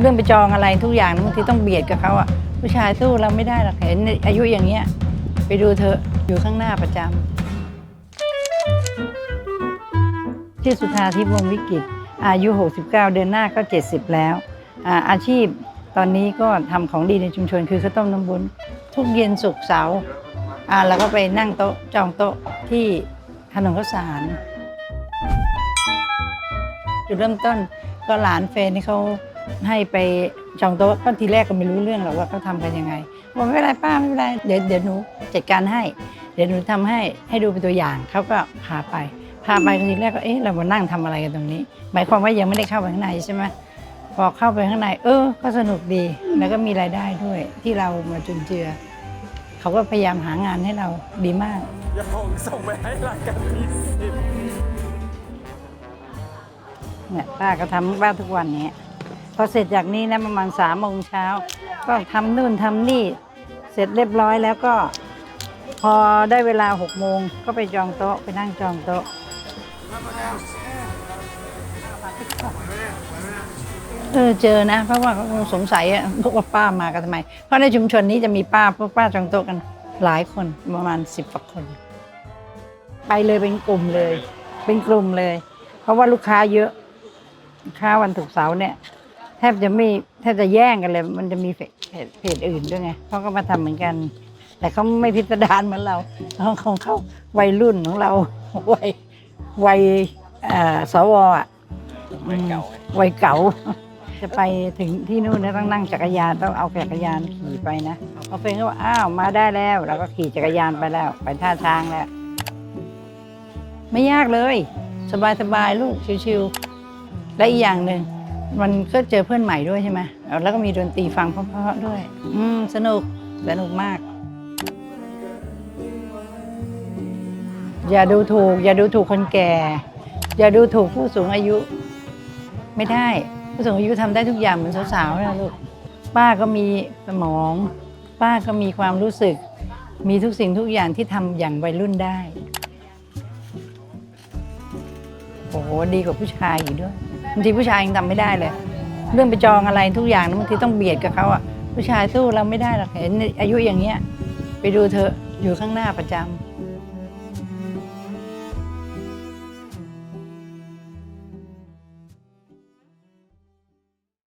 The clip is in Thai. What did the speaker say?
เรื่องไปจองอะไรทุกอย่างบางทีต้องเบียดกับเขาอะผู้ชายสู้เราไม่ได้หรอกเห็นอายุอย่างเงี้ยไปดูเธออยู่ข้างหน้าประจำชื่อสุธาทิพย์วงศ์วิกิตอายุ 69 เดือนหน้าก็ 70 แล้วอาอาชีพตอนนี้ก็ทำของดีในชุมชนคือข้าวต้มน้ำบุญทุกเย็นศุกร์เสาร์อ่าแล้วก็ไปนั่งโต๊ะจองโต๊ะที่ถนนข้าวสารจุดเริ่มต้นก็หลานเฟนนี่เขา ให้ไปจองโต๊ะก็ทีแรกก็ไม่รู้เรื่องหรอกว่าเขาทำกันยังไงบอกไม่เป็นไรป้าไม่เป็นไรเดี๋ยวเดี๋ยวหนูจัดการให้ เดี๋ยวหนูทำให้ให้ดูเป็นตัวอย่างเขาก็พาไปพาไปทีแรกก็เอ๊ะเรามานั่งทำอะไรกันตรงนี้ หมายความว่ายังไม่ได้เข้าไปข้างในใช่ไหมพอเข้าไปข้างใน เออ ก็สนุกดีแล้วก็มีรายได้ด้วย ที่เรามาจุนเจือเขาก็พยายามหางานให้เราดีมากอย่าส่งส่งไปให้รายการมีสิทธิ์เนี่ยป้าก็ทำบ้านทุกวันเนี้ย พอเสร็จจากนี้นะประมาณสามโมงเช้า ก็ทำนู่นทำนี่ เสร็จเรียบร้อยแล้วก็ พอได้เวลาหกโมงก็ไปจองโต๊ะไปนั่งจองโต๊ะเออเจอนะ เพราะว่าเขาสงสัยอะพวกว่าป้ามากันทำไม เพราะในชุมชนนี้จะมีป้าพวกป้าจองโต๊ะกันหลายคนประมาณสิบกว่าคน ไปเลยเป็นกลุ่มเลย เป็นกลุ่มเลย เพราะว่าลูกค้าเยอะลูกค้าวันศุกร์เสาร์เนี่ย แทบจะไม่แทบจะแย่งกันเลย มันจะมีเพจเพจเพจอื่นด้วยไงเขาก็มาทำเหมือนกัน แต่เขาไม่พิสดารเหมือนเราเขาของเขาวัยรุ่นของเราวัยวัยเอ่อสวอะวัยเก่าวัยเก่า จะไปถึงที่นู่นนะต้องนั่งจักรยานต้องเอาจักรยานขี่ไปนะพอเฟนก็บอกอ้าวมาได้แล้วเราก็ขี่จักรยานไปแล้ว ไปท่าช้างแล้ว ไม่ยากเลย สบายๆลูกชิวๆและอีกอย่างหนึ่ง มันก็เจอเพื่อนใหม่ด้วยใช่ไหมแล้วก็มีดนตรีฟังเพราะๆด้วย อืมสนุกสนุกมาก อย่าดูถูก อย่าดูถูกคนแก่ อย่าดูถูกผู้สูงอายุ ไม่ได้ ผู้สูงอายุทำได้ทุกอย่างเหมือนสาวๆนะลูกป้าก็มีสมอง ป้าก็มีความรู้สึก มีทุกสิ่งทุกอย่างที่ทำอย่างวัยรุ่นได้โอ้โหดีกว่าผู้ชายอีกด้วยางทีผู้ชายยังทำไม่ได้เลย เรื่องไปจองอะไรทุกอย่างนะบางทีต้องเบียดกับเขาอะผู้ชายสู้เราไม่ได้หรอกเห็นอายุอย่างเงี้ย ไปดูเธออยู่ข้างหน้าประจำ